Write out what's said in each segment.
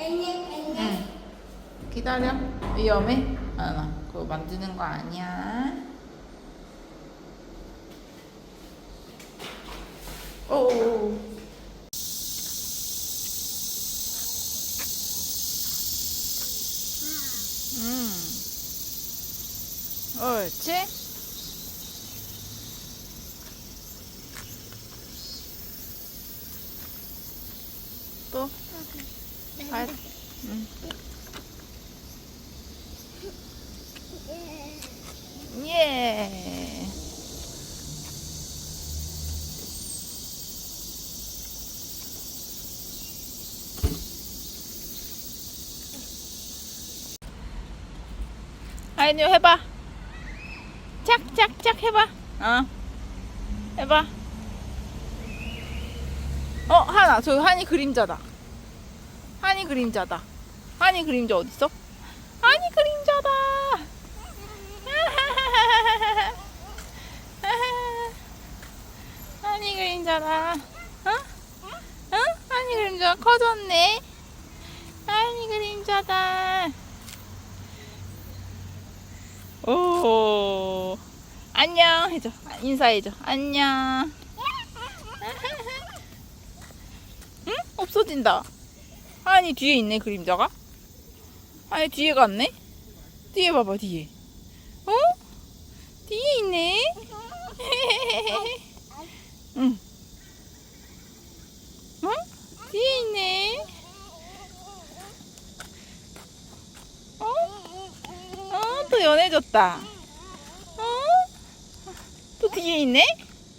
응. 기다려. 위험해? 아나 그거 만지는 거 아니야. 오. 음. 옳지? 또? 발. 응. 예. 아이니 해봐. 짝짝짝 해봐. 어. 해봐. 어 하나 저 한이 그림자다. 한이 그림자다. 한이 그림자 어딨어? 한이 그림자다. 한이 그림자다. 어? 어? 한이 그림자 커졌네. 한이 그림자다. 오. 안녕 해줘. 인사해줘. 안녕. 응? 없어진다. 하니 뒤에 있네 그림자가. 하니 뒤에 갔네. 뒤에 봐봐 뒤에. 어? 뒤에 있네. 응. 어? 뒤에 있네. 어? 어, 또 연해졌다. 어? 또 뒤에 있네?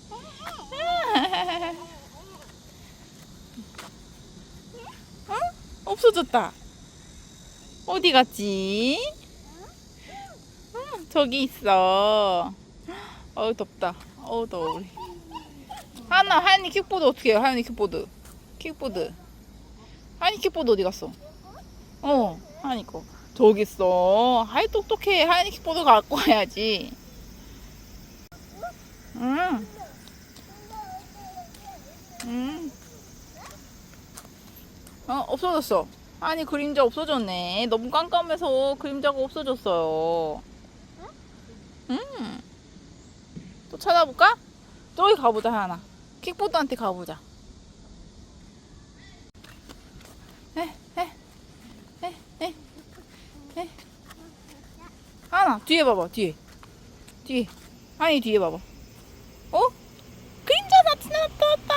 어? 없어졌다. 어디 갔지? 어, 저기 있어. 어우, 덥다. 어우, 더워, 우리. 하나, 하연이 킥보드 어떻게 해요? 하연이 킥보드. 킥보드. 하연이 킥보드 어디 갔어? 어, 하연이 거. 저기 있어. 하이 똑똑해. 하연이 킥보드 갖고 와야지. 응. 응. 어, 없어졌어. 아니, 그림자 없어졌네. 너무 깜깜해서 그림자가 없어졌어요. 응. 또 찾아볼까? 저기 가보자, 하나. 킥보드한테 가보자. 에, 에, 에, 에, 에. 하나, 뒤에 봐봐, 뒤에. 뒤에. 아니, 뒤에 봐봐. 어? 그림자 나타났다!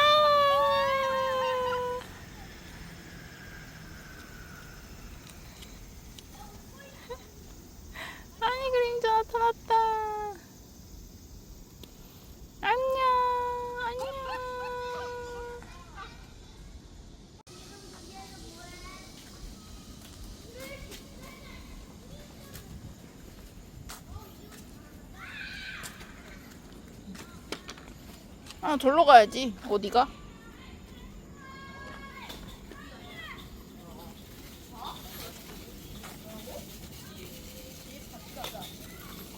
아니, 그림자 나타났다. 안녕, 안녕. 아, 절로 가야지. 어디가?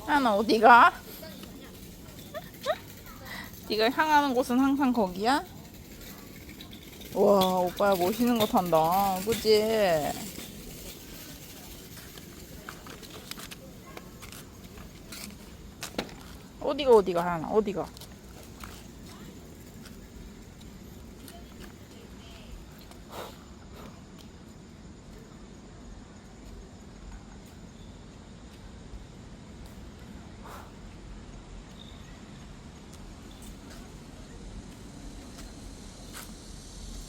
하나 어디가? 네가 향하는 곳은 항상 거기야? 와 오빠야 멋있는 거 탄다 그치? 어디가 어디가 하나 어디가